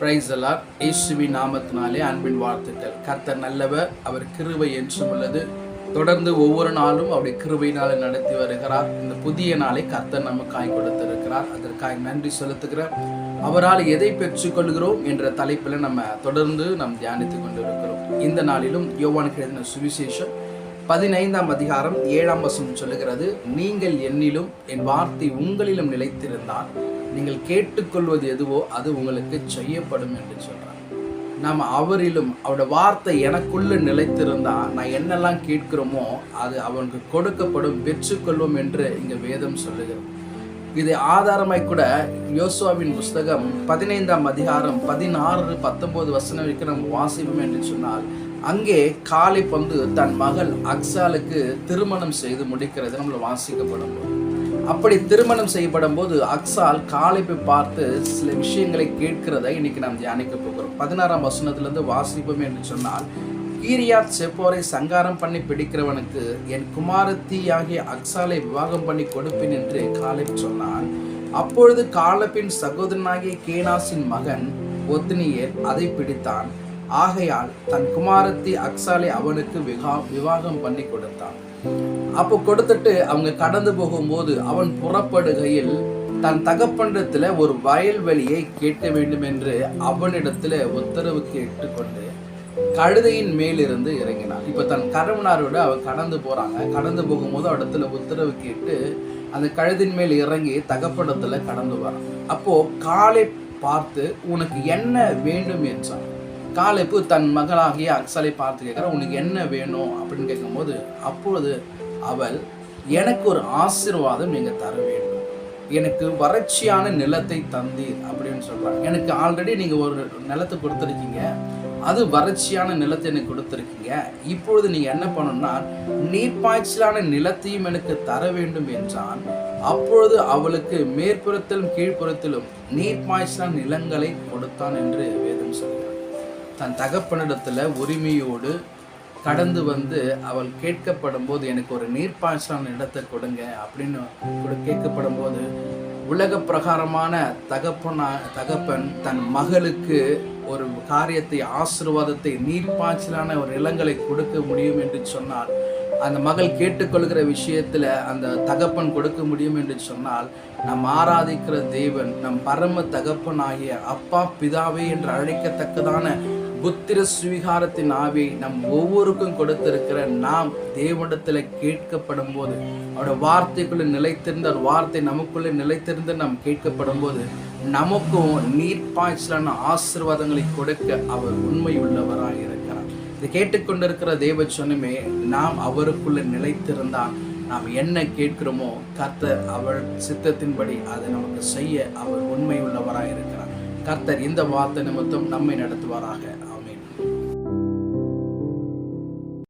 Price எல்லாம் இயேசுவி நாமத்தினாலே அன்பின் வாழ்த்துக்கள். கர்த்தர் நல்லவர் அவர் கிருவை என்றும் உள்ளது. தொடர்ந்து ஒவ்வொரு நாளும் அவருடைய கிருபையினாலே நடத்தி வருகிறார். இந்த புதிய நாளை கர்த்தர் நமக்காய் கொடுத்திருக்கிறார். அதற்காக நன்றி செலுத்துகிறார் அவரால் எதை பெற்றுக்கொள்கிறோம் என்ற தலைப்பில் நம்ம தொடர்ந்து நாம் தியானித்துக் கொண்டிருக்கிறோம். இந்த நாளிலும் யோவானுக்கு எழுதின சுவிசேஷம் பதினைந்தாம் அதிகாரம் ஏழாம் வசம் சொல்லுகிறது நீங்கள் என்னிலும் என் வார்த்தை உங்களிலும் நிலைத்திருந்தால் நீங்கள் கேட்டுக்கொள்வது எதுவோ அது உங்களுக்கு செய்யப்படும் என்று சொல்கிறார் நாம் அவரிலும் அவருடைய வார்த்தை எனக்குள்ள நிலைத்திருந்தால் நான் என்னெல்லாம் கேட்கிறோமோ அது அவனுக்கு கொடுக்கப்படும் பெற்றுக்கொள்வோம் என்று இங்க வேதம் சொல்லுகிறது. இது ஆதாரமாய் கூட யோசுவாவின் புஸ்தகம் பதினைந்தாம் அதிகாரம் பதினாறு பத்தொன்பது வசனம் வரைக்கும் நம்ம வாசிப்போம் என்று சொன்னால் அங்கே காலை பந்து தன் மகள் அக்ஸாலுக்கு திருமணம் செய்து முடிக்கிறது. நம்மள வாசிக்கப்படும் போது. அப்படி திருமணம் செய்யப்படும் போது அக்ஸால் காலைப்பை பார்த்து சில விஷயங்களை கேட்கிறதை இன்னைக்கு நாம் தியானிக்க போகிறோம். பதினாறாம் வசனத்திலிருந்து வாசிப்போம் என்று சொன்னால் ஈரியாத் செப்போரை சங்காரம் பண்ணி பிடிக்கிறவனுக்கு என் குமாரத்தி ஆகிய அக்சாலை விவாகம் பண்ணி கொடுப்பேன் என்று காலைப் சொன்னான். அப்பொழுது காலப்பின் சகோதரனாகிய கேனாசின் மகன் ஒத்னியேல் அதை பிடித்தான். ஆகையால் தன் குமாரத்தி அக்சாலை அவனுக்கு விகா விவாகம் பண்ணி கொடுத்தான். அப்போ கொடுத்துட்டு அவங்க கடந்து போகும்போது அவன் புறப்படுகையில் தன் தகப்பண்டத்தில் ஒரு வயல்வெளியை கேட்க வேண்டும் என்று அவனிடத்தில் உத்தரவு கேட்டுக்கொண்டு கழுதையின் மேலிருந்து இறங்கினான். இப்போ தன் கரவனாரோட அவள் கடந்து போகிறாங்க கடந்து போகும்போது இடத்துல உத்தரவு கேட்டு அந்த கழுதின் மேல் இறங்கி தகப்படத்தில் கடந்து வரான். அப்போது காலை பார்த்து உனக்கு என்ன வேண்டும்? என்றான். காலைப்பு தன் மகளாகிய அக்சலை பார்த்து கேட்குற உனக்கு என்ன வேணும்? அப்படின்னு கேட்கும்போது அப்பொழுது அவள் எனக்கு ஒரு ஆசீர்வாதம் நீங்கள் தர வேண்டும். எனக்கு வறட்சியான நிலத்தை தந்தீர் அப்படின்னு சொல்கிறாங்க எனக்கு ஆல்ரெடி நீங்கள் ஒரு நிலத்தை கொடுத்துருக்கீங்க. அது வறட்சியான நிலத்தை எனக்கு கொடுத்துருக்கீங்க. இப்பொழுது நீங்கள் என்ன பண்ணணும்னா நீர்ப்பாய்ச்சலான நிலத்தையும் எனக்கு தர வேண்டும் என்றான் அப்பொழுது அவளுக்கு மேற்புறத்திலும் கீழ்ப்புறத்திலும் நீர்ப்பாய்ச்சலான நிலங்களை கொடுத்தான் என்று வேதம் சொல்கிறார் தன் தகப்பனிடத்தில் உரிமையோடு கடந்து வந்து அவள் கேட்கப்படும் போது எனக்கு ஒரு நீர்ப்பாய்ச்சலான இடத்தை கொடுங்க அப்படின்னு கேட்கப்படும் போது உலக பிரகாரமான தகப்பனா தகப்பன் தன் மகளுக்கு ஒரு காரியத்தை ஆசீர்வாதத்தை நீர்ப்பாய்ச்சலான ஒரு நிலங்களை கொடுக்க முடியும் என்று சொன்னால் அந்த மகள் கேட்டுக்கொள்கிற விஷயத்தில் அந்த தகப்பன் கொடுக்க முடியும் என்று சொன்னால் நம் ஆராதிக்கிற தேவன் நம் பரம தகப்பனாகிய அப்பா பிதாவே என்று அழைக்கத்தக்கதான புத்திர சுவீகாரத்தின் ஆவி நம் ஒவ்வொருக்கும் கொடுத்திருக்கிற நாம் தேவனிடத்தில் கேட்கப்படும் போது அவருடைய வார்த்தைக்குள்ளே நிலைத்திருந்த ஒரு வார்த்தை நமக்குள்ளே நிலைத்திருந்து நாம் கேட்கப்படும் போது நமக்கும் நீர்ப்பாய்ச்சலான ஆசிர்வாதங்களை கொடுக்க அவர் உண்மை உள்ளவராக இருக்கிறார். இதை கேட்டுக்கொண்டிருக்கிற தேவ சொன்னமே நாம் அவருக்குள்ளே நிலைத்திருந்தால் நாம் என்ன கேட்கிறோமோ கர்த்தர் அவர் சித்தத்தின்படி அதை நமக்கு செய்ய அவர் உண்மை உள்ளவராக இருக்கிறார். கர்த்தர் இந்த வார்த்தை நிமித்தம் நம்மை நடத்துவாராக.